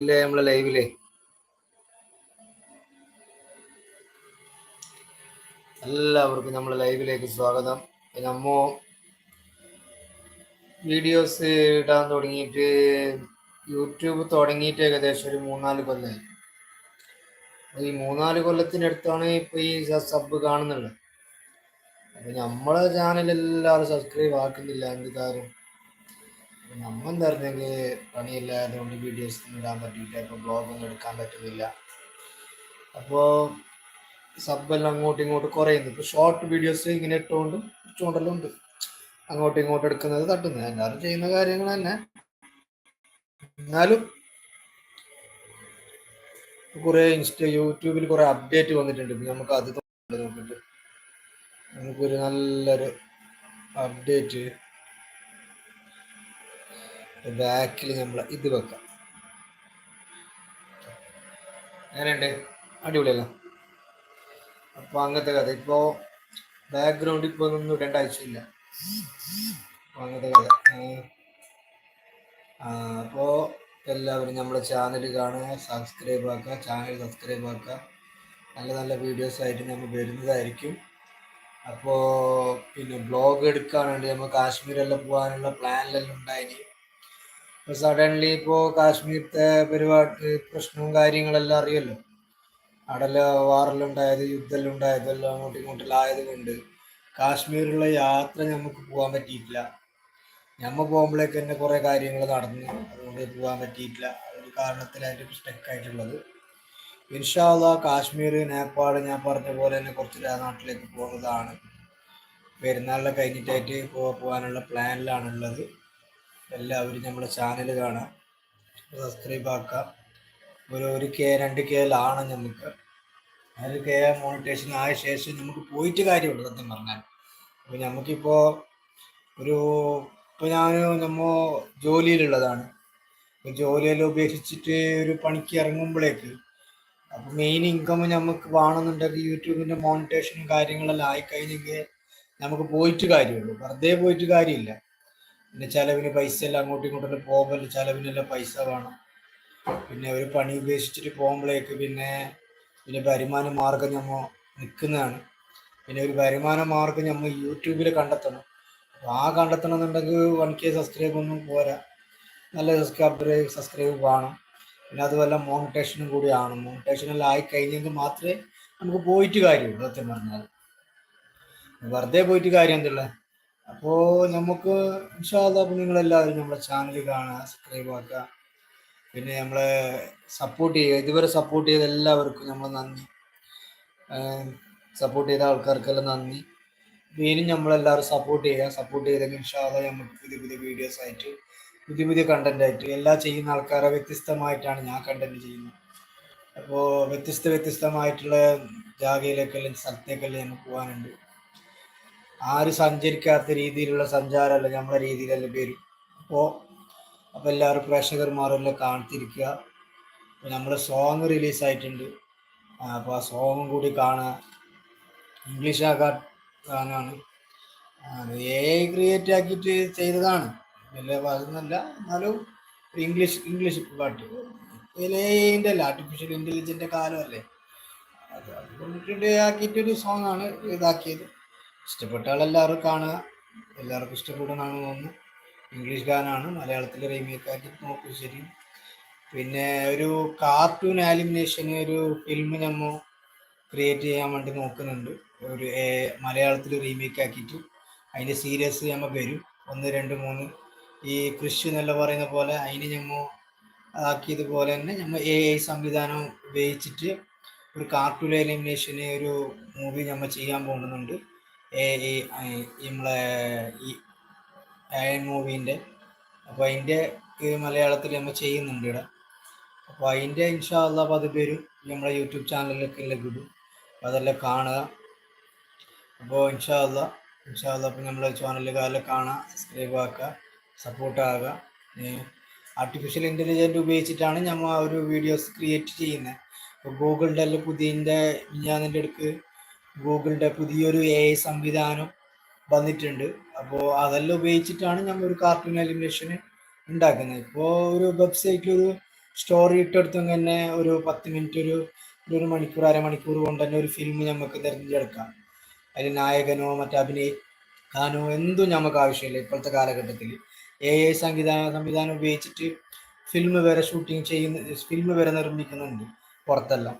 ഇല്ലേ നമ്മളെ ലൈവിൽ എല്ലാവർക്കും നമ്മൾ ലൈവിലേക്ക് സ്വാഗതം. പിന്നെ അമ്മ വീഡിയോസ് ഇടാൻ തുടങ്ങിയിട്ട് യൂട്യൂബ് തുടങ്ങിയിട്ട് ഏകദേശം ഒരു മൂന്നാൽ കൊല്ലമായി ഈ മൂന്നാൽ കൊല്ലത്തിനടുത്താണ് ഇപ്പൊ ഈ സബ് കാണുന്നുള്ളത്. അപ്പൊ നമ്മളെ ചാനൽ എല്ലാവരും സബ്സ്ക്രൈബ് ആക്കുന്നില്ല എന്ത് കാര്യം? നമ്മ പണിയില്ലാതെ കൊണ്ട് വീഡിയോസ് ഇടാൻ പറ്റിയില്ല ഇപ്പോൾ ബ്ലോഗൊന്നും എടുക്കാൻ പറ്റുന്നില്ല. അപ്പോൾ സബ്ബെല്ലാം അങ്ങോട്ടും ഇങ്ങോട്ടും കുറയുന്നു. ഇപ്പോൾ ഷോർട്ട് വീഡിയോസ് ഇങ്ങനെ ഇട്ടുകൊണ്ടും ഇട്ടുകൊണ്ടെല്ലാം ഉണ്ട് അങ്ങോട്ടും ഇങ്ങോട്ടും എടുക്കുന്നത് തട്ടുന്നത്. എല്ലാവരും ചെയ്യുന്ന കാര്യങ്ങൾ തന്നെ. എന്നാലും കുറേ ഇൻസ്റ്റ യൂട്യൂബിൽ കുറേ അപ്ഡേറ്റ് വന്നിട്ടുണ്ട്. നമുക്ക് അത് നോക്കിയിട്ട് നമുക്കൊരു നല്ലൊരു അപ്ഡേറ്റ് ബാക്കിൽ നമ്മൾ ഇത് വെക്കാം. അങ്ങനെയുണ്ട് അടിപൊളിയല്ല? അപ്പൊ അങ്ങനത്തെ കഥ. ഇപ്പോ ബാക്ക്ഗ്രൗണ്ട് ഇപ്പൊ ഒന്നും ഇടേണ്ട ആവശ്യമില്ല. അപ്പോൾ അങ്ങനത്തെ കഥ. അപ്പോൾ അപ്പോ എല്ലാവരും നമ്മുടെ ചാനൽ കാണുക സബ്സ്ക്രൈബ് ആക്കുക ചാനൽ സബ്സ്ക്രൈബ് ആക്കുക. നല്ല നല്ല വീഡിയോസ് ആയിട്ട് നമ്മൾ വരുന്നതായിരിക്കും. അപ്പോൾ പിന്നെ ബ്ലോഗ് എടുക്കാൻ വേണ്ടി നമ്മൾ കാശ്മീരെല്ലാം പോകാനുള്ള പ്ലാനിലെല്ലാം ഇപ്പോൾ സഡൻലി ഇപ്പോൾ കാശ്മീരത്തെ പരിപാടി പ്രശ്നവും കാര്യങ്ങളെല്ലാം അറിയല്ലോ. അവിടെ വാറിലുണ്ടായത് ഉണ്ടായത് എല്ലാം അങ്ങോട്ടും ഇങ്ങോട്ടെല്ലാം ആയത് കൊണ്ട് കാശ്മീരിലുള്ള യാത്ര നമുക്ക് പോകാൻ പറ്റിയിട്ടില്ല. ഞമ്മ പോകുമ്പോഴേക്ക് തന്നെ കുറേ കാര്യങ്ങൾ നടന്നു. അതുകൊണ്ട് പോകാൻ പറ്റിയിട്ടില്ല. ഒരു കാരണത്തിലായിട്ട് സ്റ്റക്ക് ആയിട്ടുള്ളത്. ഇൻഷാല്ല കാശ്മീർ നേപ്പാൾ ഞാൻ പറഞ്ഞ പോലെ തന്നെ കുറച്ച് നാട്ടിലേക്ക് പോകുന്നതാണ്. പെരുന്നാളിലെ കഴിഞ്ഞിട്ടായിട്ട് പോകാനുള്ള പ്ലാനിലാണുള്ളത് എല്ലാവരും നമ്മുടെ ചാനൽ കാണാം. സബ്സ്ക്രൈബ് ആക്കാം. ഒരു ഒരു കെ രണ്ട് കെ ലാണ് നമുക്ക്. ഒരു കെ മോണിറ്റേഷൻ ആയ ശേഷം നമുക്ക് പോയിട്ട് കാര്യമുള്ളൂ സത്യം പറഞ്ഞാൽ. അപ്പോൾ നമുക്കിപ്പോൾ ഒരു ഇപ്പോൾ ഞാൻ നമ്മൾ ജോലിയിലുള്ളതാണ്. ഇപ്പോൾ ജോലിയെല്ലാം ഉപേക്ഷിച്ചിട്ട് ഒരു പണിക്ക് ഇറങ്ങുമ്പോഴേക്ക് അപ്പോൾ മെയിൻ ഇൻകം നമുക്ക് വേണമെന്നുണ്ടെങ്കിൽ യൂട്യൂബിന്റെ മോണിറ്റേഷനും കാര്യങ്ങളെല്ലാം ആയിക്കഴിഞ്ഞെങ്കിൽ നമുക്ക് പോയിട്ട് കാര്യമുള്ളൂ. വെറുതെ പോയിട്ട് കാര്യമില്ല. പിന്നെ ചിലവിന് പൈസ എല്ലാം അങ്ങോട്ടും ഇങ്ങോട്ടും പോകുമ്പോൾ ചിലവിനെല്ലാം പൈസ വേണം. പിന്നെ ഒരു പണി ഉപേക്ഷിച്ചിട്ട് പോകുമ്പോഴേക്ക് പിന്നെ പിന്നെ വരുമാന മാർഗം നമ്മൾ നിൽക്കുന്നതാണ് പിന്നെ ഒരു വരുമാന മാർഗം നമ്മൾ യൂട്യൂബിൽ കണ്ടെത്തണം. അപ്പോൾ ആ കണ്ടെത്തണം എന്നുണ്ടെങ്കിൽ വൺ കെ സബ്സ്ക്രൈബ് ഒന്നും പോരാ. നല്ല സബ്സ്ക്രൈബ് സബ്സ്ക്രൈബ് വേണം. പിന്നെ അതുപോലെ മോണിറ്റേഷനും കൂടി കൂടിയാണ് മോണിറ്റേഷനെല്ലാം ആയി കഴിഞ്ഞെങ്കിൽ മാത്രമേ നമുക്ക് പോയിട്ട് കാര്യമുള്ളൂ. സത്യം പറഞ്ഞാൽ വെറുതെ പോയിട്ട് കാര്യം എന്തുള്ള? അപ്പോൾ നമുക്ക് ഇൻഷാല്ലാ അപ്പോൾ നിങ്ങളെല്ലാവരും നമ്മളെ ചാനൽ കാണുക സബ്സ്ക്രൈബ് ആക്കുക. പിന്നെ നമ്മളെ സപ്പോർട്ട് ചെയ്യുക. ഇതുവരെ സപ്പോർട്ട് ചെയ്ത എല്ലാവർക്കും നമ്മൾ നന്ദി. സപ്പോർട്ട് ചെയ്ത ആൾക്കാർക്കെല്ലാം നന്ദി. ഇനിയും നമ്മളെല്ലാവരും സപ്പോർട്ട് ചെയ്യുക. സപ്പോർട്ട് ചെയ്തെങ്കിൽ ഇൻഷാല്ല നമുക്ക് പുതിയ പുതിയ വീഡിയോസ് ആയിട്ട് പുതിയ പുതിയ കണ്ടന്റ് ആയിട്ട് എല്ലാ ചെയ്യുന്ന ആൾക്കാരെ വ്യത്യസ്തമായിട്ടാണ് ഞാൻ കണ്ടന്റ് ചെയ്യുന്നത്. അപ്പോൾ വ്യത്യസ്ത വ്യത്യസ്തമായിട്ടുള്ള ജാഗയിലേക്കെല്ലാം സ്ഥലത്തേക്കെല്ലാം നമുക്ക് പോകാനുണ്ട്. ആരും സഞ്ചരിക്കാത്ത രീതിയിലുള്ള സഞ്ചാരമല്ല നമ്മളെ രീതിയിലല്ലേ വരും അപ്പോൾ അപ്പോൾ എല്ലാവരും പ്രേക്ഷകന്മാരെല്ലാം കാണിച്ചിരിക്കുക അപ്പോൾ നമ്മൾ സോങ് റിലീസായിട്ടുണ്ട് അപ്പോൾ ആ സോങ്ങും കൂടി കാണുക ഇംഗ്ലീഷ് ആക്കാൻ കാണാണ് എ ക്രിയേറ്റ് ആക്കിയിട്ട് ചെയ്തതാണ്. വലിയ അതൊന്നല്ല എന്നാലും ഇംഗ്ലീഷ് ഇംഗ്ലീഷ് പാട്ട്. ഇതിന്റെ അല്ല ആർട്ടിഫിഷ്യൽ ഇന്റലിജന്റെ കാലമല്ലേ അത് അതുകൊണ്ടിട്ട് ആക്കിയിട്ടൊരു സോങ്ങാണ് ഇതാക്കിയത്. ഇഷ്ടപ്പെട്ട ആളെല്ലാവരും കാണുക. എല്ലാവർക്കും ഇഷ്ടപ്പെടുന്നതാണ് തോന്നുന്നു. ഇംഗ്ലീഷ് ഗാനാണ്. മലയാളത്തിൽ റീമേക്ക് ആക്കി നോക്കും ശരി പിന്നെ ഒരു കാർട്ടൂൺ ആലിമിനേഷൻ ഒരു ഫിലിം നമ്മൾ ക്രിയേറ്റ് ചെയ്യാൻ വേണ്ടി നോക്കുന്നുണ്ട്. ഒരു മലയാളത്തിൽ റീമേക്ക് ആക്കിയിട്ട്. അതിന്റെ സീരിയസ് നമ്മൾ വരും. ഒന്ന് രണ്ട് മൂന്ന്. ഈ കൃഷി എന്നല്ല പറയുന്ന പോലെ അതിന് ഞമ്മ ആക്കിയതുപോലെ തന്നെ നമ്മൾ എ ഐ സംവിധാനം ഉപയോഗിച്ചിട്ട് ഒരു കാർട്ടൂൺ എലിമിനേഷന് ഒരു മൂവി നമ്മൾ ചെയ്യാൻ പോകുന്നുണ്ട്. നമ്മളെ ഈ എ മൂവീന്റെ. അപ്പോൾ അതിന്റെ മലയാളത്തിൽ നമ്മൾ ചെയ്യുന്നുണ്ട് ഇവിടെ. അപ്പോൾ അതിന്റെ ഇൻഷാല്ല അപ്പോൾ അത് വരും നമ്മളെ യൂട്യൂബ് ചാനലിലൊക്കെ എല്ലാം അപ്പോൾ അതെല്ലാം കാണുക. അപ്പോൾ ഇൻഷാല്ല ഇൻഷാല്ല അപ്പോൾ നമ്മളെ ചാനലുകാരെല്ലാം കാണാം സബ്സ്ക്രൈബ് ആക്കുക സപ്പോർട്ട് ആകുക ആർട്ടിഫിഷ്യൽ ഇന്റലിജന്റ് ഉപയോഗിച്ചിട്ടാണ് നമ്മൾ ആ ഒരു വീഡിയോസ് ക്രിയേറ്റ് ചെയ്യുന്നത്. ഇപ്പോൾ ഗൂഗിളിന്റെ എല്ലാം പുതിയതിന്റെ എന്റെ അടുക്ക് ഗൂഗിളിന്റെ പുതിയൊരു എ ഐ സംവിധാനം വന്നിട്ടുണ്ട്. അപ്പോൾ അതെല്ലാം ഉപയോഗിച്ചിട്ടാണ് നമ്മൾ ഒരു കാർട്ടൂൺ അനിമേഷൻ ഉണ്ടാക്കുന്നത്. ഇപ്പോൾ ഒരു വെബ്സൈറ്റിൽ ഒരു സ്റ്റോറി ഇട്ടെടുത്തും തന്നെ ഒരു പത്ത് മിനിറ്റ് ഒരു ഒരു മണിക്കൂർ അരമണിക്കൂർ കൊണ്ട് തന്നെ ഒരു ഫിലിം നമുക്ക് തിരഞ്ഞെടുക്കാം. അതിൽ നായകനോ മറ്റേ അഭിനയിക്കാനോ എന്തും നമുക്ക് ആവശ്യമില്ല ഇപ്പോഴത്തെ കാലഘട്ടത്തിൽ എ ഐ സംവിധാന സംവിധാനം ഉപയോഗിച്ചിട്ട് ഫിലിം വരെ ഷൂട്ടിങ് ചെയ്യുന്ന ഫിലിം വരെ നിർമ്മിക്കുന്നുണ്ട് പുറത്തെല്ലാം.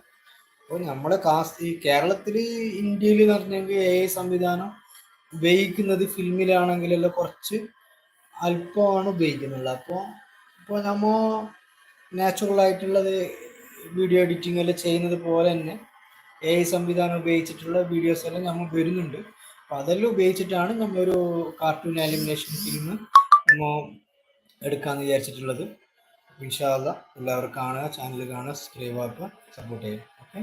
അപ്പോൾ നമ്മളെ കാസ് ഈ കേരളത്തിൽ ഇന്ത്യയിൽ എന്ന് പറഞ്ഞെങ്കിൽ എ ഐ സംവിധാനം ഉപയോഗിക്കുന്നത് ഫിലിമിലാണെങ്കിലെല്ലാം കുറച്ച് അല്പമാണ് ഉപയോഗിക്കുന്നുള്ളത് അപ്പോൾ ഇപ്പോൾ നമ്മൾ നാച്ചുറൽ ആയിട്ടുള്ളത് വീഡിയോ എഡിറ്റിംഗ് എല്ലാം ചെയ്യുന്നത് പോലെ തന്നെ എ ഐ സംവിധാനം ഉപയോഗിച്ചിട്ടുള്ള വീഡിയോസ് എല്ലാം നമ്മൾ വരുന്നുണ്ട്. അപ്പം അതെല്ലാം ഉപയോഗിച്ചിട്ടാണ് നമ്മളൊരു കാർട്ടൂൺ ആനിമേഷൻ ഫിലിം നമ്മൾ എടുക്കാമെന്ന് വിചാരിച്ചിട്ടുള്ളത്. ഇൻഷാല്ല എല്ലാവരും കാണുക ചാനൽ കാണുക സബ്സ്ക്രൈബ് ആക്കുക സപ്പോർട്ട് ചെയ്യുക. ഓക്കെ